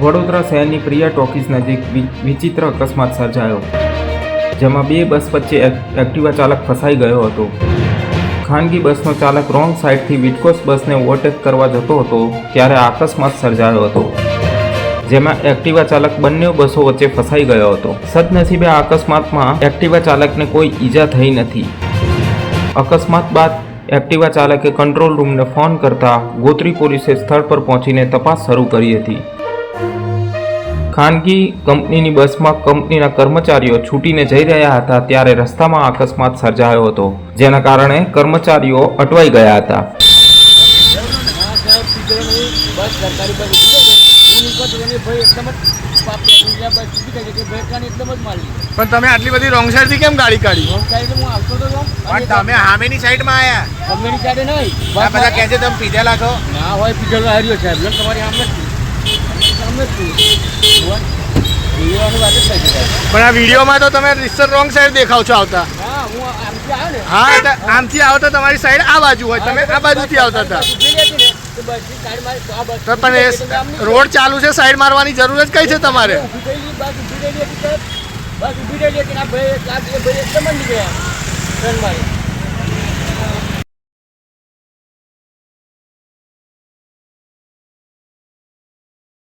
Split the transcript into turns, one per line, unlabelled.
વડોદરા શહેરની પ્રિયા ટોકીઝ નજીક વિચિત્ર અકસ્માત સર્જાયો, જેમાં બે બસ વચ્ચે એક- એક્ટિવા ચાલક ફસાઈ ગયો હતો. ખાનગી બસનો ચાલક રોંગ સાઈડથી વિટકોસ બસને ઓવરટેક કરવા જતો હતો, ત્યારે અકસ્માત સર્જાયો હતો, જેમાં એક્ટિવા ચાલક બંને બસો વચ્ચે ફસાઈ ગયો હતો. સદનસીબે આ અકસ્માતમાં એક્ટિવા ચાલકને કોઈ ઈજા થઈ નથી. અકસ્માત બાદ એક્ટિવા ચાલકે કંટ્રોલ રૂમને ફોન કરતા ગોત્રી પોલીસે સ્થળ પર પહોંચીને તપાસ શરૂ કરી હતી. ખાનગી કંપનીની બસમાં કંપનીના કર્મચારીઓ છૂટીને જઈ રહ્યા હતા ત્યારે રસ્તામાં અકસ્માત સર્જાયો હતો જેના કારણે કર્મચારીઓ અટવાઈ ગયા હતા.
પણ તમે આટલી બધી રોંગ સાઈડથી કેમ ગાડી કાઢી?
રોંગ સાઈડ હું આવતો તો
પણ તમે હામેની સાઈડમાં આયા?
કંપની સાઈડ નહીં.
આ બધા કહે છે તમે પીધેલા છો.
ના હોય પીધેલો હાર્યો સાહેબ. તમારી આમ જ
પણ આ વિડીયોમાં તો તમે રિસર રોંગ સાઈડ દેખાવ છો આવતા
હા આમથી
આવતા તમારી સાઈડ આ બાજુ હોય તમે આ બાજુથી આવતા હતા પણ રોડ ચાલુ છે સાઈડ મારવાની જરૂર જ કઈ છે તમારે
બસ ઊભી રહેલી હતી બસ ઊભી રહેલી હતી આ ભાઈ